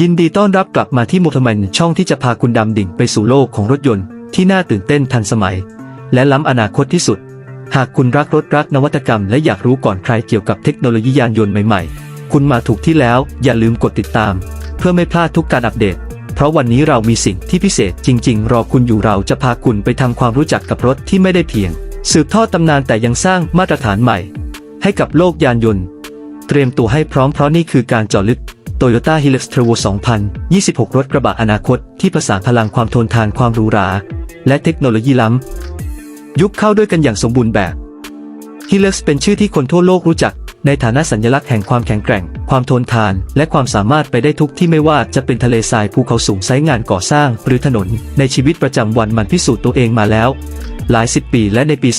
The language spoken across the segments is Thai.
ยินดีต้อนรับกลับมาที่โมทมันช่องที่จะพาคุณดำดิ่งไปสู่โลกของรถยนต์ที่น่าตื่นเต้นทันสมัย และล้ำอนาคตที่สุด หากคุณรักรถรักนวัตกรรม และอยากรู้ก่อนใครเกี่ยวกับเทคโนโลยียานยนต์ใหม่ๆ คุณมาถูกที่แล้วอย่าลืมกดติดตาม เพื่อไม่พลาดทุกการอัปเดต เพราะวันนี้เรามีสิ่งที่พิเศษจริง ๆ รอคุณอยู่เราจะพาคุณไปทำความรู้จักกับรถที่ไม่ได้เพียง สืบทอดตำนานแต่ยังสร้างมาตรฐานใหม่ ให้กับโลกยานยนต์ เตรียมตัวให้พร้อมเพราะนี่คือการเจาะลึก Toyota Hilux Turbo 2026 รถกระบะอนาคตที่ผสานพลังความทนทานความหรูหรา และเทคโนโลยีล้ำ ยุคเข้าด้วยกันอย่างสมบูรณ์แบบ Hilux เป็นชื่อที่คนทั่วโลกรู้จัก ในฐานะสัญลักษณ์แห่งความแข็งแกร่ง ความทนทาน และความสามารถไปได้ทุกที่ไม่ว่าจะเป็นทะเลทรายภูเขาสูงไซต์งานก่อสร้าง หรือถนน ในชีวิตประจำวันมันพิสูจน์ตัวเองมาแล้ว หลายสิบปีและในปี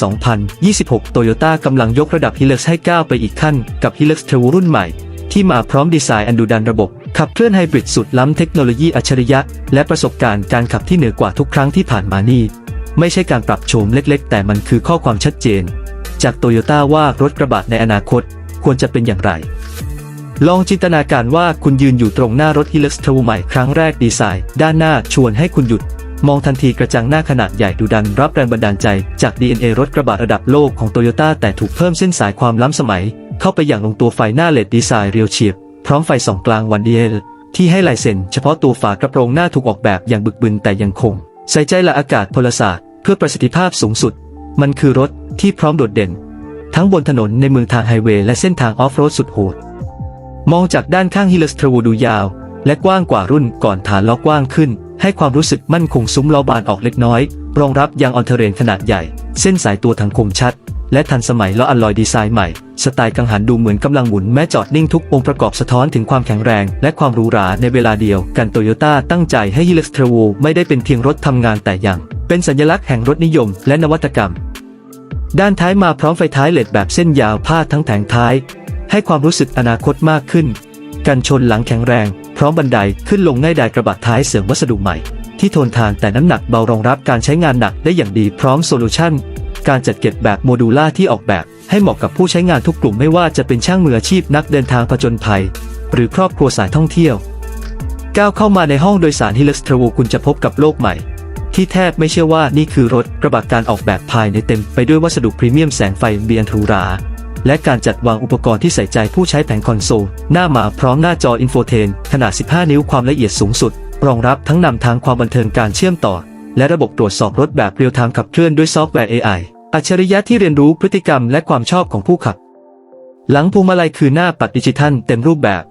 2026โตโยต้ากำลังยกระดับ Hilux ให้ก้าวไปอีกขั้นกับ Hilux Turbo รุ่นใหม่ ที่มาพร้อมดีไซน์อันดุดันระบบ ขับเคลื่อนไฮบริดสุดล้ำเทคโนโลยีอัจฉริยะ และประสบการณ์การขับที่เหนือกว่าทุกครั้งที่ผ่านมานี่ ไม่ใช่การปรับโฉมเล็ก ๆ แต่มันคือข้อความชัดเจน จากโตโยต้าว่ารถกระบะในอนาคตควรจะเป็นอย่างไร ลองจินตนาการว่าคุณยืนอยู่ตรงหน้ารถ Hilux Turbo ใหม่ครั้งแรกดีไซน์ ด้านหน้าชวนให้คุณหยุด มองทันทีกระจังหน้าขนาดใหญ่ดูดันรับแรงบันดาลใจ จาก DNA รถกระบะระดับโลกของโตโยต้าแต่ถูกเพิ่มเส้นสายความล้ำสมัย เข้าไปอย่างลงตัวไฟหน้าเลดดีไซน์เรียวเฉียบ พร้อมไฟส่องกลางวันดีเอลที่ให้ลายเซ็นเฉพาะตัวฝากระโปรงหน้าถูกออกแบบอย่างบึกบึนแต่ยังคง ใส่ใจละอากาศพลศาสตร์เพื่อประสิทธิภาพสูงสุด มันคือรถที่พร้อมโดดเด่น ทั้งบนถนนในเมืองทางไฮเวย์และเส้นทางออฟโรดสุดโหด มองจากด้านข้างฮิลสทร o ดูยาว และกว้างกว่ารุ่นก่อนฐานล้อกว้างขึ้น ให้ความรู้สึกมั่นคงซุ้มล้อบานออกเล็กน้อย รองรับยางออนเทเรนขนาดใหญ่ เส้นสายตัวถังคมชัด และทันสมัยล้ออัลลอยดีไซน์ใหม่ สไตล์กังหันดูเหมือนกำลังหมุนแม้จอดนิ่งทุกองค์ประกอบสะท้อนถึงความแข็งแรง และความหรูหราในเวลาเดียวกันโตโยต้าตั้งใจให้ Hilux t r a v o ไม่ได้เป็นเพียงรถทำงานแต่ยัง เป็นสัญลักษณ์แห่งรถนิยมและนวัตกรรม ด้านท้ายมาพร้อมไฟท้ายเลดแบบเส้นยาวพาดทั้งแผงท้าย ให้ความรู้สึกอนาคตมากขึ้น กันชนหลังแข็งแรง พร้อมบันไดขึ้นลงง่ายดายกระบะท้ายเสริมวัสดุใหม่ที่ทนทานแต่น้ำหนักเบารองรับการใช้งานหนักได้อย่างดีพร้อมโซลูชัน การจัดเก็บแบบโมดูล่าที่ออกแบบ ให้เหมาะกับผู้ใช้งานทุกกลุ่มไม่ว่าจะเป็นช่างมืออาชีพนักเดินทางผจญภัย หรือครอบครัวสายท่องเที่ยว ก้าวเข้ามาในห้องโดยสาร Hilux t r a v o คุณจะพบกับโลกใหม่ ที่แทบไม่เชื่อว่านี่คือรถกระบะการออกแบบภายในเต็มไปด้วยวัสดุพรีเมียมแสงไฟเบียนทูราและการจัดวางอุปกรณ์ที่ใส่ใจผู้ใช้แผงคอนโซล หน้ามาพร้อมหน้าจออินโฟเทน ขนาด 15 นิ้วความละเอียดสูงสุด รองรับทั้งนำทางความบันเทิงการเชื่อมต่อ และระบบตรวจสอบรถแบบเรียลไทม์ขับเคลื่อนด้วยซอฟต์แวร์ AI อัจฉริยะที่เรียนรู้พฤติกรรมและความชอบของผู้ขับ หลังพวงมาลัยคือหน้าปัดดิจิทัลเต็มรูปแบบ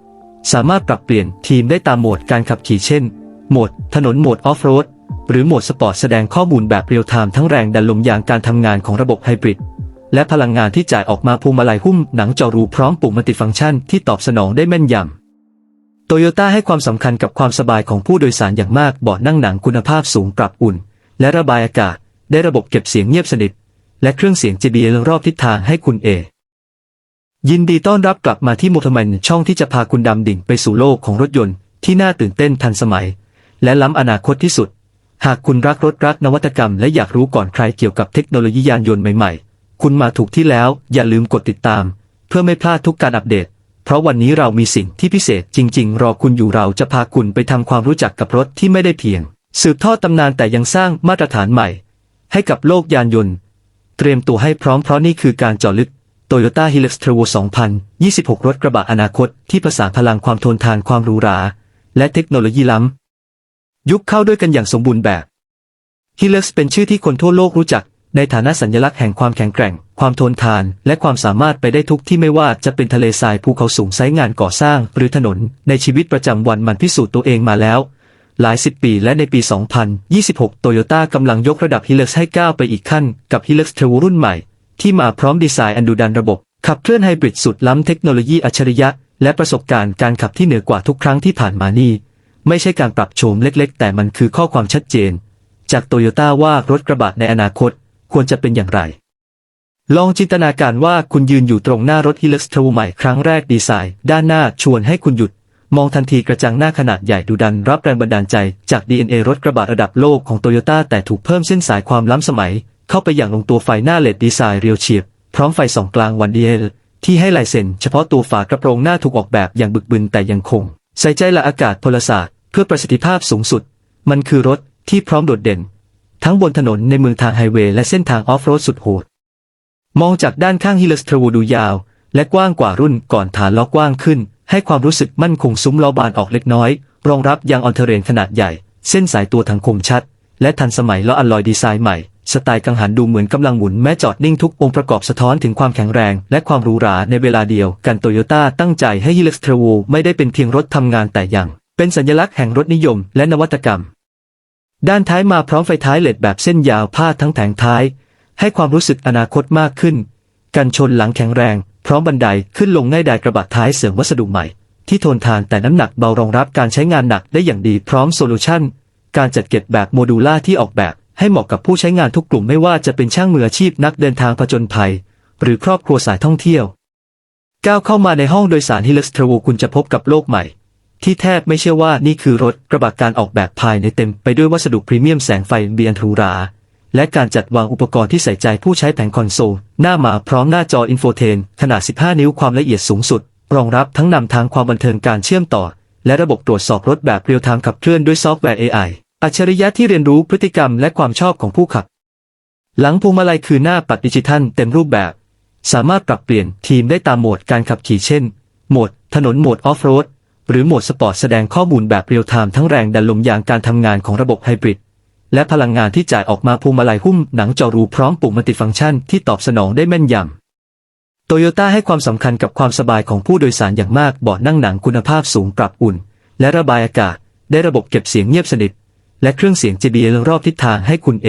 สามารถปรับเปลี่ยนทีมได้ตามโหมดการขับขี่เช่น โหมด ถนนโหมดออฟโรดหรือโหมดสปอร์ตแสดงข้อมูลแบบเรียลไทม์ทั้งแรงดันลมยางการทำงานของระบบไฮบริดและพลังงานที่จ่ายออกมาพวงมาลัยหุ้มหนังจอรูพร้อมปุ่มมัลติฟังก์ชันที่ตอบสนองได้แม่นยำ โตโยต้าให้ความสำคัญกับความสบายของผู้โดยสารอย่างมากเบาะนั่งหนังคุณภาพสูงปรับอุ่น และระบายอากาศ ได้ระบบเก็บเสียงเงียบสนิท และเครื่องเสียง JBL รอบทิศทางให้คุณเอยินดีต้อนรับกลับมาที่โมทมันช่องที่จะพาคุณดำดิ่งไปสู่โลกของรถยนต์ที่น่าตื่นเต้นทันสมัย และล้ำอนาคตที่สุด หากคุณรักรถรักนวัตกรรม และอยากรู้ก่อนใครเกี่ยวกับเทคโนโลยียานยนต์ใหม่ๆ คุณมาถูกที่แล้วอย่าลืมกดติดตาม เพื่อไม่พลาดทุกการอัปเดต ราะวันนี้เรามีสิ่งที่พิเศษจริง ๆ รอคุณอยู่เราจะพาคุณไปทำความรู้จักกับรถที่ไม่ได้เพียง สืบทอดตำนานแต่ยังสร้างมาตรฐานใหม่ ให้กับโลกยานยนต์ เตรียมตัวให้พร้อมเพราะนี่คือการเจาะลึก Toyota Hilux t r a v o 2026 รถกระบะอนาคต ที่ผสานพลังความทนทานความหรูหรา และเทคโนโลยีล้ำ ยุคเข้าด้วยกันอย่างสมบูรณ์แบบ Hilux เป็นชื่อที่คนทั่วโลกรู้จัก ในฐานะสัญลักษณ์แห่งความแข็งแกร่ง ความทนทาน และความสามารถไปได้ทุกที่ไม่ว่าจะเป็นทะเลทรายภูเขาสูงไซงานก่อสร้าง หรือถนน ในชีวิตประจำวันมันพิสูจน์ตัวเองมาแล้ว หลายสิบปีและในปี 2026 โตโยต้ากำลังยกระดับ Hilux ให้ก้าวไปอีกขั้น กับ Hilux t r a v o รุ่นใหม่ ที่มาพร้อมดีไซน์อันดุดันระบบ ขับเคลื่อนไฮบริดสุดล้ำเทคโนโลยีอัจฉริยะ และประสบการณ์การขับที่เหนือกว่าทุกครั้งที่ผ่านมานี่ไม่ใช่การปรับโฉมเล็ก ๆ แต่มันคือข้อความชัดเจน จากโตโยต้าว่ารถกระบะในอนาคตควรจะเป็นอย่างไร ลองจินตนาการว่าคุณยืนอยู่ตรงหน้ารถ Hilux t r a v o ใหม่ครั้งแรกดีไซน์ ด้านหน้าชวนให้คุณหยุด มองทันทีกระจังหน้าขนาดใหญ่ดูดันรับแรงบันดาลใจจาก DNA รถกระบะระดับโลกของโตโยต้าแต่ถูกเพิ่มเส้นสายความล้ำสมัย เข้าไปอย่างลงตัวไฟหน้าเลดดีไซน์เรียวเฉียบ พร้อมไฟสองกลางวันดีเอลที่ให้ลายเซ็นเฉพาะตัวฝากระโปรงหน้าถูกออกแบบอย่างบึกบึนแต่ยังคง ใส่ใจลักอากาศพลศาสตร์เพื่อประสิทธิภาพสูงสุด มันคือรถที่พร้อมโดดเด่น ทั้งบนถนนในเมืองทางไฮเวย์และเส้นทางออฟโรดสุดโหด มองจากด้านข้างฮิลสทรวูดูยาว และกว้างกว่ารุ่นก่อนฐานล้อกว้างขึ้น ให้ความรู้สึกมั่นคงซุ้มล้อบานออกเล็กน้อย รองรับยางออนเทเรนขนาดใหญ่ เส้นสายตัวทางคมชัด และทันสมัยล้ออัลลอยดีไซน์ใหม่ สไตล์กังหันดูเหมือนกำลังหมุนแม้จอดนิ่งทุกองค์ประกอบสะท้อนถึงความแข็งแรง และความหรูหราในเวลาเดียวกันโตโยต้าตั้งใจให้ฮิลสทรวูไม่ได้เป็นเพียงรถทำงานแต่ยังเป็นสัญลักษณ์แห่งรถนิยม และนวัตกรรม ด้านท้ายมาพร้อมไฟท้ายเลดแบบเส้นยาวพาดทั้งแผงท้าย ให้ความรู้สึกอนาคตมากขึ้น กันชนหลังแข็งแรง พร้อมบันไดขึ้นลงง่ายดายกระบะท้ายเสริมวัสดุใหม่ ที่ทนทานแต่น้ำหนักเบารองรับการใช้งานหนักได้อย่างดีพร้อมโซลูชันการจัดเก็บแบบโมดูล่าที่ออกแบบให้เหมาะกับผู้ใช้งานทุกกลุ่มไม่ว่าจะเป็นช่างมืออาชีพนักเดินทางผจญภัย หรือครอบครัวสายท่องเที่ยว ก้าวเข้ามาในห้องโดยสารฮิลสทรวูคุณจะพบกับโลกใหม่ ที่แทบไม่เชื่อว่านี่คือรถกระบะการออกแบบภายในเต็มไปด้วยวัสดุพรีเมียมแสงไฟเบียนหรูรา และการจัดวางอุปกรณ์ที่ใส่ใจผู้ใช้แผงคอนโซล หน้ามาพร้อมหน้าจออินโฟเทนขนาด 15 นิ้วความละเอียดสูงสุด รองรับทั้งนำทางความบันเทิงการเชื่อมต่อ และระบบตรวจสอบรถแบบเรียลไทม์ขับเคลื่อนด้วยซอฟต์แวร์ AI อัจฉริยะที่เรียนรู้พฤติกรรมและความชอบของผู้ขับ หลังพวงมาลัยคือหน้าปัดดิจิทัลเต็มรูปแบบ สามารถปรับเปลี่ยนทีมได้ตามโหมดการขับขี่เช่น โหมด ถนนโหมดออฟโรดหรือโหมดสปอร์ตแสดงข้อมูลแบบเรียลไทม์ทั้งแรงดันลมยางการทำงานของระบบไฮบริด และพลังงานที่จ่ายออกมาพูมาลัยหุ้มหนังจอรูพร้อมปุ่มมัลติฟังก์ชันที่ตอบสนองได้แม่นยำโตโยต้าให้ความสำคัญกับความสบายของผู้โดยสารอย่างมากเบาะนั่งหนังคุณภาพสูงปรับอุ่น และระบายอากาศ ได้ระบบเก็บเสียงเงียบสนิท และเครื่องเสียง JBL รอบทิศทางให้คุณเอ